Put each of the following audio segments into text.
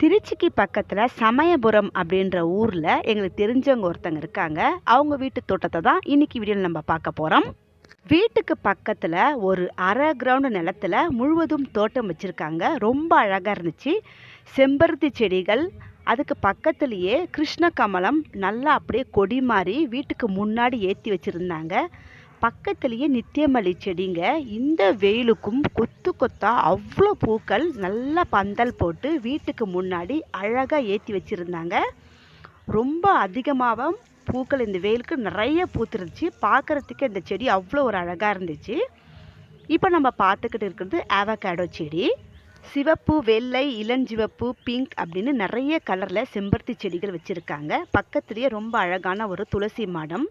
திருச்சிக்கு பக்கத்தில் சமயபுரம் அப்படின்ற ஊரில் எங்களுக்கு தெரிஞ்சவங்க ஒருத்தங்க இருக்காங்க. அவங்க வீட்டு தோட்டத்தை தான் இன்னைக்கு வீடியோவில் நம்ம பார்க்க போகிறோம் வீட்டுக்கு பக்கத்தில் ஒரு அரை கிரவுண்டு நிலத்துல முழுவதும் தோட்டம் வச்சுருக்காங்க. ரொம்ப அழகாக இருந்துச்சு. செம்பருத்தி செடிகள் அதுக்கு பக்கத்துலேயே கிருஷ்ண கமலம் நல்லா அப்படியே கொடி மாதிரி வீட்டுக்கு முன்னாடி ஏற்றி வச்சுருந்தாங்க. பக்கத்துலேயே நித்தியமல்லி செடிங்க. இந்த வெயிலுக்கும் கொத்து கொத்தா அவ்வளோ பூக்கள் நல்லா பந்தல் போட்டு வீட்டுக்கு முன்னாடி அழகாக ஏற்றி வச்சுருந்தாங்க. ரொம்ப அதிகமாகவும் பூக்கள் இந்த வெயிலுக்கு நிறைய பூத்துருந்துச்சு. பார்க்குறதுக்கு இந்த செடி அவ்வளோ ஒரு அழகாக இருந்துச்சு. இப்போ நம்ம பார்த்துக்கிட்டு இருக்கிறது ஆவகாடோ செடி. சிவப்பு வெள்ளை இளஞ்சிவப்பு பிங்க் அப்படின்னு நிறைய கலரில் செம்பருத்தி செடிகள் வச்சுருக்காங்க. பக்கத்துலேயே ரொம்ப அழகான ஒரு துளசி மாடம்.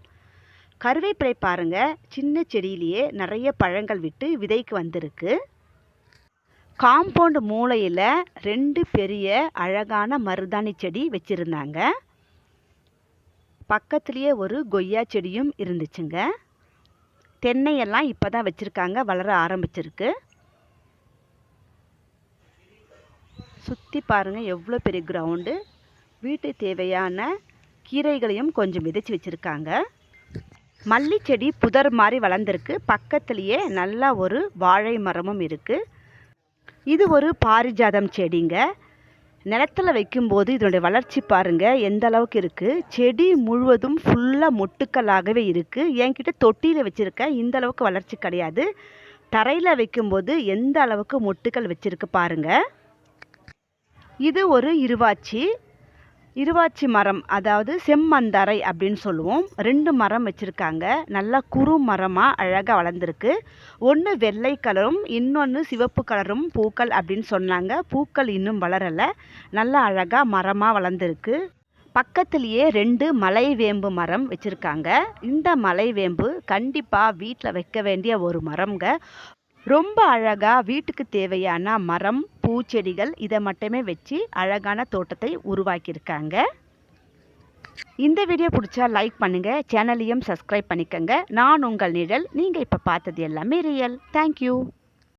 கருவேப்பிலை பாருங்க. சின்ன செடியிலேயே நிறைய பழங்கள் விட்டு விதைக்கு வந்திருக்கு. காம்பவுண்ட் மூலையில் ரெண்டு பெரிய அழகான மருதாணி செடி வச்சுருந்தாங்க. பக்கத்துலேயே ஒரு கொய்யா செடியும் இருந்துச்சுங்க. தென்னையெல்லாம் இப்போ தான் வச்சுருக்காங்க வளர ஆரம்பிச்சிருக்கு. சுற்றி பாருங்கள் எவ்வளோ பெரிய கிரவுண்டு. வீட்டு தேவையான கீரைகளையும் கொஞ்சம் விதைச்சி வச்சுருக்காங்க. மல்லி செடி புதர் மாதிரி வளர்ந்துருக்கு. பக்கத்துலேயே நல்லா ஒரு வாழை மரமும் இருக்குது இது ஒரு பாரிஜாதம் செடிங்க. நிலத்தில் வைக்கும்போது இதனுடைய வளர்ச்சி பாருங்கள் எந்த அளவுக்கு இருக்குது செடி முழுவதும் ஃபுல்லாக மொட்டுக்களாகவே இருக்குது என்கிட்ட தொட்டியில் வச்சுருக்கேன் இந்த அளவுக்கு வளர்ச்சி கிடையாது. தரையில் வைக்கும்போது எந்த அளவுக்கு மொட்டுக்கள் வச்சுருக்கு பாருங்கள் இது ஒரு இருவாச்சி. இருவாச்சி மரம் அதாவது செம்மந்தாரை அப்படின்னு சொல்லுவோம். ரெண்டு மரம் வச்சுருக்காங்க. நல்லா குறு மரமாக அழகாக வளர்ந்துருக்கு. ஒன்று வெள்ளை கலரும் இன்னொன்று சிவப்பு கலரும் பூக்கள் அப்படின்னு சொன்னாங்க. பூக்கள் இன்னும் வளரலை. நல்லா அழகாக மரமாக வளர்ந்துருக்கு. பக்கத்துலேயே ரெண்டு மலைவேம்பு மரம் வச்சுருக்காங்க. இந்த மலைவேம்பு கண்டிப்பாக வீட்டில் வைக்க வேண்டிய ஒரு மரம்ங்க. ரொம்ப அழகாக வீட்டுக்கு தேவையான மரம் பூச்செடிகள் இதை மட்டுமே வச்சு அழகான தோட்டத்தை உருவாக்கியிருக்காங்க. இந்த வீடியோ பிடிச்சா லைக் பண்ணுங்கள் சேனலையும் சப்ஸ்கிரைப் பண்ணிக்கோங்க. நான் உங்கள் நிழல் நீங்கள் இப்போ பார்த்தது எல்லாமே ரியல் தேங்க்யூ